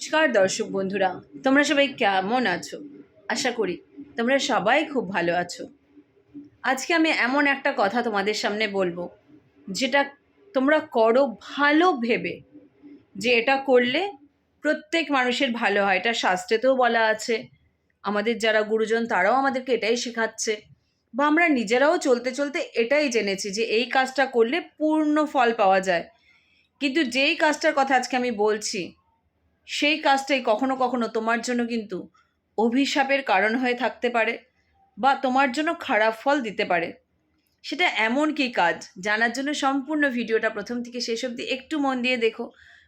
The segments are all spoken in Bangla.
নমস্কার দর্শক বন্ধুরা, তোমরা সবাই কেমন আছো? আশা করি তোমরা সবাই খুব ভালো আছো। আজকে আমি এমন একটা কথা তোমাদের সামনে বলব, যেটা তোমরা করো ভালো ভেবে, যে এটা করলে প্রত্যেক মানুষের ভালো হয়। এটা শাস্ত্রেতেও বলা আছে, আমাদের যারা গুরুজন তারাও আমাদেরকে এটাই শেখাচ্ছে, বা আমরা নিজেরাও চলতে চলতে এটাই জেনেছি যে এই কাজটা করলে পূর্ণ ফল পাওয়া যায়। কিন্তু যেই কাজটার কথা আজকে আমি বলছি সেই কাজটাই কখনো কখনো তোমার জন্য কিন্তু অভিশাপের কারণ হয়ে থাকতে পারে বা তোমার জন্য খারাপ ফল দিতে পারে। সেটা এমন কি কাজ? জানার জন্য সম্পূর্ণ ভিডিওটা প্রথম থেকে শেষ অবধি একটু মন দিয়ে দেখো।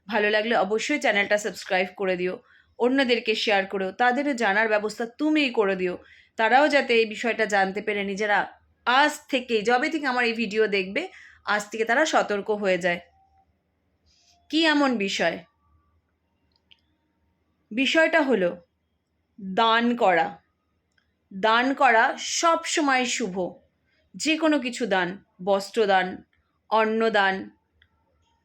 ভালো লাগলে অবশ্যই চ্যানেলটা সাবস্ক্রাইব করে দিও, অন্যদেরকে শেয়ার করো, তাদেরও জানার ব্যবস্থা তুমিই করে দিও। তারাও যাতে এই বিষয়টা জানতে পেরে নিজেরা আজ থেকে যবে থেকে আমার এই ভিডিও দেখবে, আজ থেকে তারা সতর্ক হয়ে যায়। কি এমন বিষয়? বিষয়টা হলো দান করা। দান করা সব সময় শুভ। যে কোনো কিছু দান বস্ত্রদান অন্নদান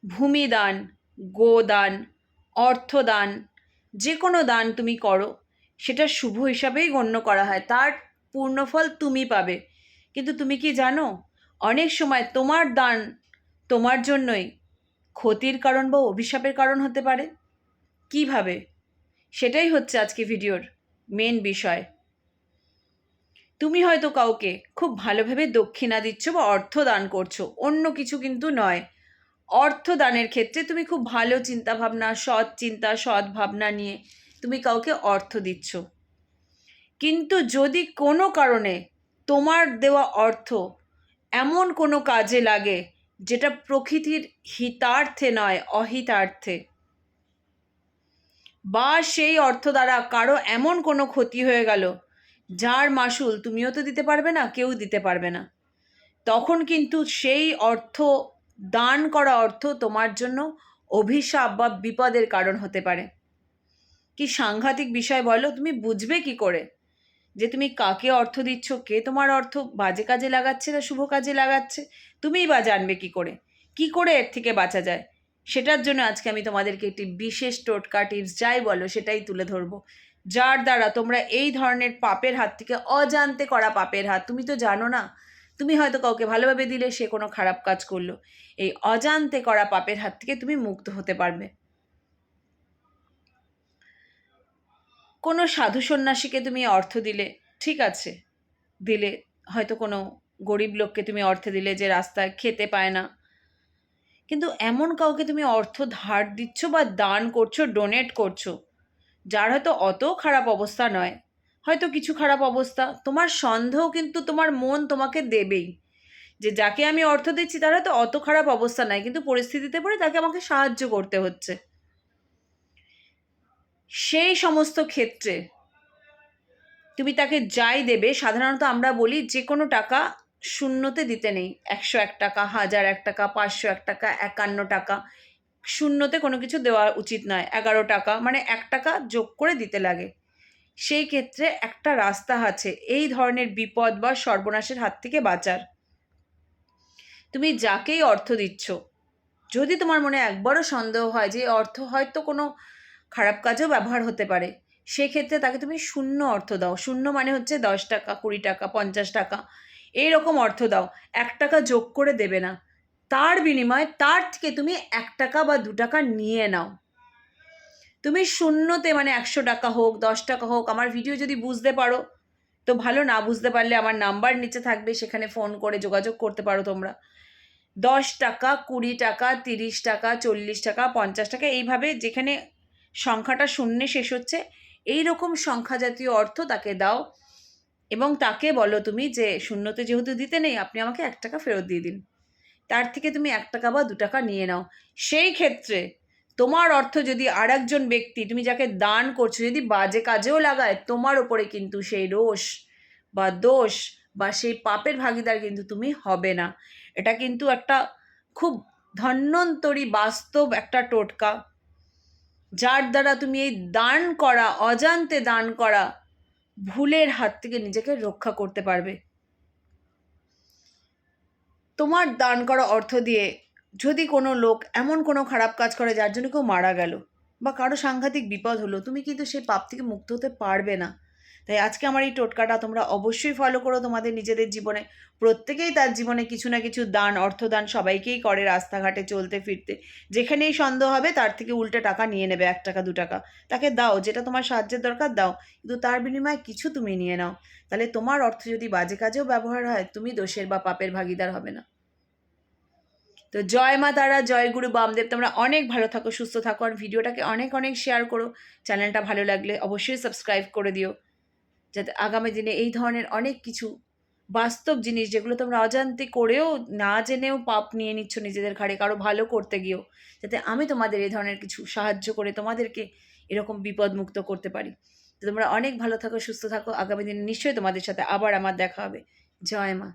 ভূমিদান গোদান অর্থদান যে কোনো দান তুমি করো, সেটা শুভ হিসাবেই গণ্য করা হয়। তার পূর্ণফল তুমি পাবে। কিন্তু তুমি কি জানো, অনেক সময় তোমার দান তোমার জন্যই ক্ষতির কারণ বা অভিশাপের কারণ হতে পারে। কীভাবে? সেটাই হচ্ছে আজকে ভিডিওর মেন বিষয়। তুমি হয়তো কাউকে খুব ভালোভাবে দক্ষিণা দিচ্ছ বা অর্থ দান করছ, অন্য কিছু কিন্তু নয়। অর্থ দানের ক্ষেত্রে তুমি খুব ভালো চিন্তা ভাবনা সৎ চিন্তা, সৎ ভাবনা নিয়ে তুমি কাউকে অর্থ দিচ্ছ। কিন্তু যদি কোনো কারণে তোমার দেওয়া অর্থ এমন কোনো কাজে লাগে, যেটা প্রকৃতির হিতার্থে নয়, অহিতার্থে বা সেই অর্থ দ্বারা কারও এমন কোনো ক্ষতি হয়ে গেল, যার মাসুল তুমিও তো দিতে পারবে না, কেউ দিতে পারবে না। তখন কিন্তু সেই অর্থ, দান করা অর্থ তোমার জন্য অভিশাপ বা বিপদের কারণ হতে পারে। কি সাংঘাতিক বিষয় বলো, তুমি বুঝবে কি করে? যে তুমি কাকে অর্থ দিচ্ছ, কে তোমার অর্থ, বাজে কাজে লাগাচ্ছে না শুভ কাজে লাগাচ্ছে, তুমিই বা জানবে কি করে? কি করে এর থেকে বাঁচা যায়? সেটার জন্য আজকে আমি তোমাদেরকে একটি বিশেষ টোটকা টিপস যাই বলো সেটাই তুলে ধরবো। যার দ্বারা তোমরা এই ধরনের পাপের হাত থেকে অজান্তে করা পাপের হাত, তুমি তো জানো না, তুমি হয়তো কাউকে ভালোভাবে দিলে সে কোনো খারাপ কাজ করল। এই অজান্তে করা পাপের হাত থেকে তুমি মুক্ত হতে পারবে। কোনো সাধু সন্ন্যাসীকে তুমি অর্থ দিলে, ঠিক আছে, দিলে হয়তো কোনো গরিব লোককে তুমি অর্থ দিলে যে রাস্তায় খেতে পায় না কিন্তু এমন কাউকে তুমি অর্থ ধার দিচ্ছ বা দান করছ ডোনেট করছ, যার হয়তো অত খারাপ অবস্থা নয়। হয়তো কিছু খারাপ অবস্থা। তোমার সন্দেহ কিন্তু তোমার মন তোমাকে দেবেই। যে যাকে আমি অর্থ দিচ্ছি, তার হয়তো অত খারাপ অবস্থা নাই, কিন্তু পরিস্থিতিতে পড়ে তাকে আমাকে সাহায্য করতে হচ্ছে। সেই সমস্ত ক্ষেত্রে তুমি তাকে যাই দেবে, সাধারণত আমরা বলি যে কোনো টাকা শূন্যতে দিতে নেই। একশো এক টাকা, হাজার এক টাকা, পাঁচশো এক টাকা, একান্ন টাকা। শূন্যতে কোনো কিছু দেওয়া উচিত নয়। এগারো টাকা মানে এক টাকা যোগ করে দিতে লাগে। সেই ক্ষেত্রে একটা রাস্তা আছে। এই ধরনের বিপদ বা সর্বনাশের হাত থেকে বাঁচার। তুমি যাকেই অর্থ দিচ্ছ, যদি তোমার মনে একবারও সন্দেহ হয় যে অর্থ হয়তো কোনো খারাপ কাজেও ব্যবহার হতে পারে সেক্ষেত্রে তাকে তুমি শূন্য অর্থ দাও। শূন্য মানে হচ্ছে দশ টাকা, কুড়ি টাকা, পঞ্চাশ টাকা। এইরকম অর্থ দাও, এক টাকা যোগ করে দেবে না। তার বিনিময়ে তার থেকে তুমি এক টাকা বা দু টাকা নিয়ে নাও। তুমি শূন্যতে মানে একশো টাকা হোক, দশ টাকা হোক, আমার ভিডিও যদি বুঝতে পারো, তো ভালো, না বুঝতে পারলে আমার নাম্বার নিচে থাকবে, সেখানে ফোন করে যোগাযোগ করতে পারো তোমরা। দশ টাকা, কুড়ি টাকা, তিরিশ টাকা, চল্লিশ টাকা, পঞ্চাশ টাকা, এইভাবে যেখানে সংখ্যাটা শূন্যে শেষ হচ্ছে এই রকম সংখ্যা জাতীয় অর্থ তাকে দাও। এবং তাকে বলো তুমি যে শূন্যতে যেহেতু দিতে নেই, আপনি আমাকে এক টাকা ফেরত দিয়ে দিন। তার থেকে তুমি এক টাকা বা দু টাকা নিয়ে নাও। সেই ক্ষেত্রে তোমার অর্থ যদি আর একজন ব্যক্তি, তুমি যাকে দান করছ, যদি বাজে কাজেও লাগায়, তোমার ওপরে কিন্তু সেই রোষ বা দোষ বা সেই পাপের ভাগিদার কিন্তু তুমি হবে না। এটা কিন্তু একটা খুব ধন্যন্তরী বাস্তব একটা টোটকা, যার দ্বারা তুমি এই দান করা, অজান্তে দান করা ভুলের হাত থেকে নিজেকে রক্ষা করতে পারবে। তোমার দান করা অর্থ দিয়ে যদি কোনো লোক এমন কোনো খারাপ কাজ করে যার জন্য কেউ মারা গেল বা কারও সাংঘাতিক বিপদ হলো, তুমি কিন্তু সেই পাপ থেকে মুক্ত হতে পারবে না। তাই আজকে আমার এই টোটকাটা তোমরা অবশ্যই ফলো করো তোমাদের নিজেদের জীবনে। প্রত্যেকেই তার জীবনে কিছু না কিছু দান, অর্থদান সবাইকেই করে রাস্তাঘাটে চলতে ফিরতে। যেখানেই সন্দেহ হবে তার থেকে উল্টে টাকা নিয়ে নেবে, এক টাকা, দু টাকা। তাকে দাও, যেটা তোমার সাহায্যের দরকার দাও, কিন্তু তার বিনিময়ে কিছু তুমি নিয়ে নাও। তাহলে তোমার অর্থ যদি বাজে কাজেও ব্যবহার হয়, তুমি দোষের বা পাপের ভাগিদার হবে না। তো জয় মা তারা, জয় গুরু বামদেব। তোমরা অনেক ভালো থাকো, সুস্থ থাকো। আর ভিডিওটাকে অনেক অনেক শেয়ার করো। চ্যানেলটা ভালো লাগলে অবশ্যই সাবস্ক্রাইব করে দিও। যাতে আগামী দিনে এই ধরনের অনেক কিছু বাস্তব জিনিস যেগুলো তোমরা অজান্তে করেও না জেনেও পাপ নিয়ে নিচ্ছ নিজেদের ঘাড়ে, কারও ভালো করতে গিয়েও, যাতে আমি তোমাদের এই ধরনের কিছু সাহায্য করে তোমাদেরকে এরকম বিপদমুক্ত করতে পারি। তো তোমরা অনেক ভালো থাকো, সুস্থ থাকো, আগামী দিনে নিশ্চয়ই তোমাদের সাথে আবার আমার দেখা হবে। জয় মা।